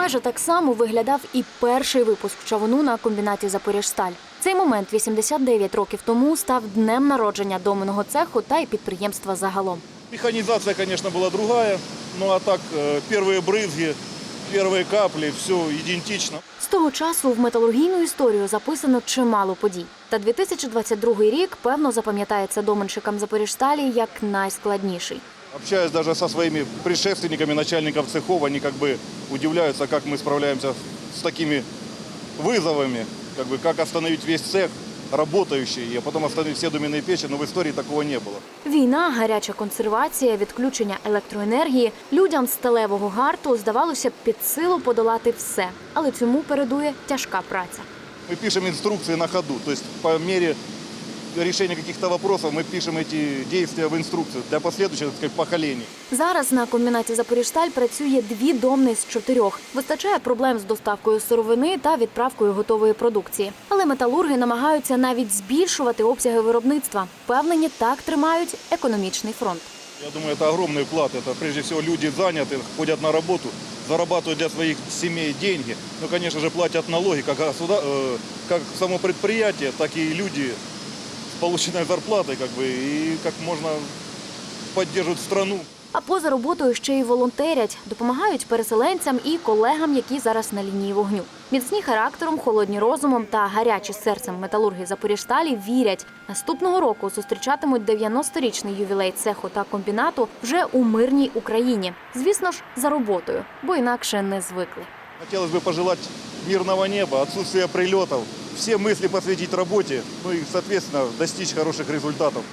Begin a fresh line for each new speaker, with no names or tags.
Майже так само виглядав і перший випуск чавуну на комбінаті Запоріжсталь. Цей момент 89 років тому став днем народження доменного цеху та й підприємства загалом.
Механизация, конечно, была другая, ну а так э, первые брызги, первые капли, все идентично.
З того часу в металургійну історію записано чимало подій. Та 2022 рік певно запам'ятається доменщикам Запоріжсталі як найскладніший.
Общаясь даже со своими предшественниками, начальников цехов, они как бы удивляются, как мы справляемся с такими вызовами, как бы как остановить весь цех работающий, а потом остановить все доменные печи, но в истории такого не было.
Війна, гаряча консервація, відключення електроенергії людям сталевого гарту здавалося б під силу подолати все, але цьому передує тяжка праця.
Мы пишем инструкции на ходу, то есть по мере решения каких-то вопросов мы пишем эти действия в инструкцию для последующих так сказать, поколений.
Зараз на комбінаті Запоріжсталь працює дві домни з чотирьох. Вистачає проблем з доставкою сировини та відправкою готової продукції. Але металурги намагаються навіть збільшувати обсяги виробництва. Впевнені, так тримають економічний фронт.
Я думаю, это огромный вклад. Это прежде всего люди заняты, ходят на работу, зарабатывают для своих семей деньги. Ну, конечно же, платят налоги как, государ- э, как само предприятие, так и люди с полученной зарплатой, как бы, и как можно поддерживают страну.
А поза роботою ще й волонтерять, допомагають переселенцям і колегам, які зараз на лінії вогню. Міцні характером, холодні розумом та гарячі серцем металурги Запоріжсталі вірять, наступного року зустрічатимуть 90-річний ювілей цеху та комбінату вже у мирній Україні. Звісно ж, за роботою, бо інакше не звикли.
Хотелось бы пожелать мирного неба, отсутствия прилетов, все мысли посвятить работе, ну и, соответственно, достичь хороших результатов.